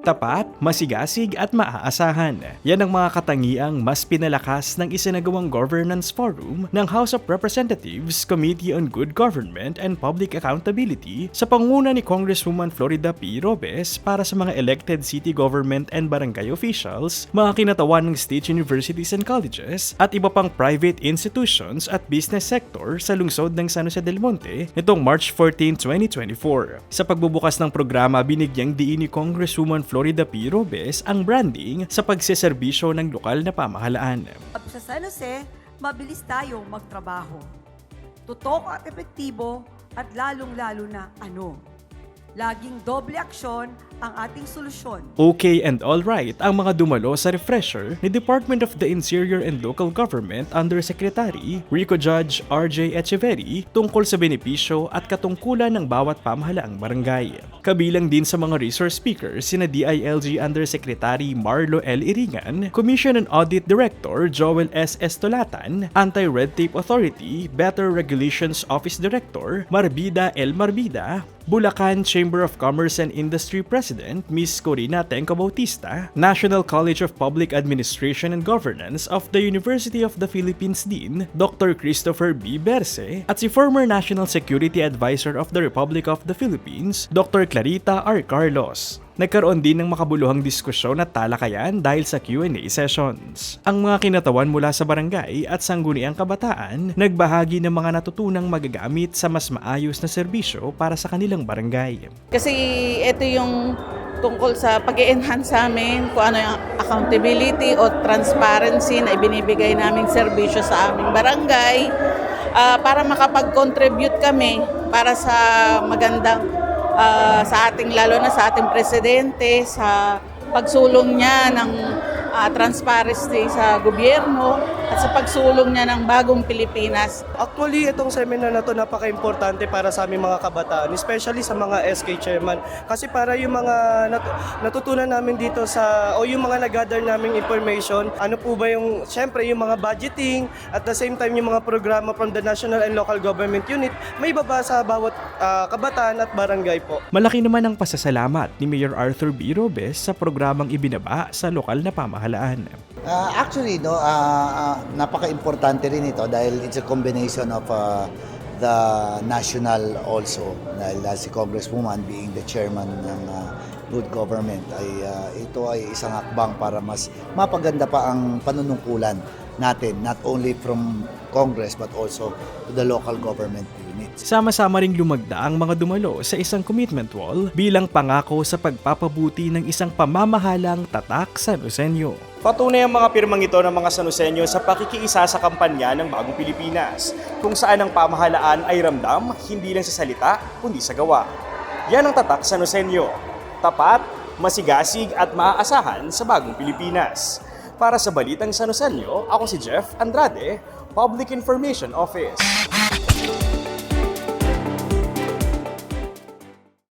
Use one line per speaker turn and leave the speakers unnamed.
Tapat, masigasig at maaasahan. Yan ang mga katangiang mas pinalakas ng isinagawang governance forum ng House of Representatives Committee on Good Government and Public Accountability sa panguna ni Congresswoman Florida P. Robes para sa mga elected city government and barangay officials, mga kinatawan ng state universities and colleges, at iba pang private institutions at business sector sa lungsod ng San Jose del Monte nitong March 14, 2024. Sa pagbubukas ng programa, binigyang diin ni Congresswoman Florida P. Ang branding sa pagseserbisyo ng lokal na pamahalaan.
Sa San Jose, mabilis tayong magtrabaho. Tutok at epektibo at lalong-lalo na ano. Laging doble aksyon ang ating solusyon.
Okay and alright ang mga dumalo sa refresher ni Department of the Interior and Local Government Undersecretary Rico Judge R.J. Echeverry tungkol sa benepisyo at katungkulan ng bawat pamahalaang barangay. Kabilang din sa mga resource speakers sina DILG Undersecretary Marlo L. Iringan, Commission and Audit Director Joel S. Estolatan, Anti-Red Tape Authority Better Regulations Office Director Marbida L. Marbida, Bulacan Chamber of Commerce and Industry President Ms. Corina Tenco Bautista, National College of Public Administration and Governance of the University of the Philippines Dean Dr. Christopher B. Berse at si former National Security Advisor of the Republic of the Philippines Dr. Clarita R. Carlos. Nagkaroon din ng makabuluhang diskusyon at talakayan dahil sa Q&A sessions. Ang mga kinatawan mula sa barangay at sangguniang kabataan nagbahagi ng mga natutunang magagamit sa mas maayos na serbisyo para sa kanilang barangay.
Kasi ito yung tungkol sa pag enhance sa amin, kung ano yung accountability o transparency na ibinibigay naming serbisyo sa aming barangay ah, para makapag-contribute kami para sa magandang ah, sa ating lalo na sa ating presidente sa pagsulong niya ng ah, transparency sa gobyerno at sa pagsulong niya ng bagong Pilipinas
Actually, itong seminar na to napaka-importante para sa aming mga kabataan, especially sa mga SK chairman. Kasi para yung mga nat- natutunan namin dito sa, o yung mga nag-gather naming information, ano po ba yung, syempre yung mga budgeting, at the same time yung mga programa from the national and local government unit, may baba sa bawat ah, kabataan at barangay po.
Malaki naman ang pasasalamat ni Mayor Arthur B. Robes sa programang ibinaba sa lokal na pamahalaan.
Ah, actually, no, ah, ah, napaka-importante rin ito dahil it's a combination of ah, the national also. Dahil ah, si Congresswoman being the chairman ng ah, good government ay ah, ito ay isang hakbang para mas mapaganda pa ang panunungkulan natin not only from Congress but also to the local government units.
Sama-sama ring lumagda ang mga dumalo sa isang commitment wall bilang pangako sa pagpapabuti ng isang pamamahalang tatak sa Lusenyo.
Patunay ang mga pirmang ito ng mga Sanusenyo sa pakikiisa sa kampanya ng Bagong Pilipinas, kung saan ang pamahalaan ay ramdam hindi lang sa salita, kundi sa gawa. Yan ang tatak Sanusenyo. Tapat, masigasig at maaasahan sa Bagong Pilipinas. Para sa Balitang Sanusenyo, ako si Jeff Andrade, Public Information Office.